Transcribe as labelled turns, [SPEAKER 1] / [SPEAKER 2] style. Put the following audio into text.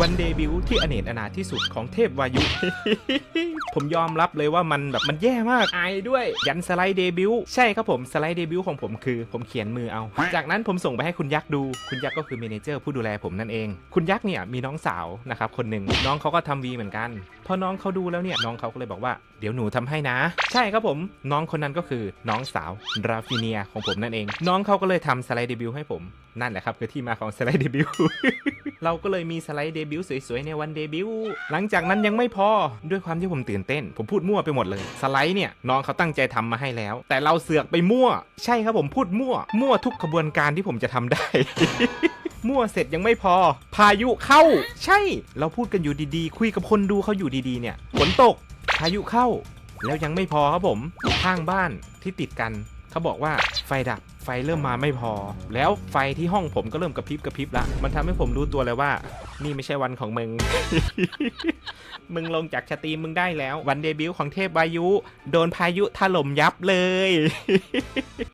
[SPEAKER 1] วันเดบิวต์ที่อเนกอนาถที่สุดของเทพวายุ ผมยอมรับเลยว่ามันแบบมันแย่มากอายด้วย ยันสไลด์เดบิวต์ใช่ครับผมสไลด์เดบิวต์ของผมคือผมเขียนมือเอา จากนั้นผมส่งไปให้คุณยักษ์ดู คุณยักษ์ก็คือเมเนเจอร์ผู้ดูแลผมนั่นเอง คุณยักษ์เนี่ยมีน้องสาวนะครับคนหนึ่งน้องเขาก็ทำวีเหมือนกัน พอน้องเขาดูแล้วเนี่ยน้องเขาก็เลยบอกว่าเดี๋ยวหนูทำให้นะ ใช่ครับผมน้องคนนั้นก็คือน้องสาวราฟิเนียของผมนั่นเอง น้องเขาก็เลยทำสไลด์เดบิวต์ให้ผมนั่นแหละครับคือที่มาของสไลด์เดบิวต์ เราก็เลยมีสไลด์เดบิวต์สวยๆในวันเดบิวต์หลังจากนั้นยังไม่พอด้วยความที่ผมตื่นเต้น ผมพูดมั่วไปหมดเลย สไลด์เนี่ยน้องเขาตั้งใจทำมาให้แล้ว แต่เราเสือกไปมั่ว ใช่ครับผมพูดมั่ว มั่วทุกขบวนการที่ผมจะทำได้มั่วเสร็จยังไม่พอ พายุเข้า ใช่ เราพูดกันอยู่ดีๆ คุยกับคนดูเขาอยู่ดีๆ เนี่ยฝนตก พายุเข้า แล้วยังไม่พอครับผมข้างบ้านที่ติดกัน เขาบอกว่าไฟดับไฟเริ่มมาไม่พอ แล้วไฟที่ห้องผมก็เริ่มกระพริบกระพริบละมันทำให้ผมรู้ตัวเลยว่า นี่ไม่ใช่วันของมึง มึงลงจากชตีมึงได้แล้ว วันเดบิวต์ของเทพวายุ โดนพายุถล่มยับเลย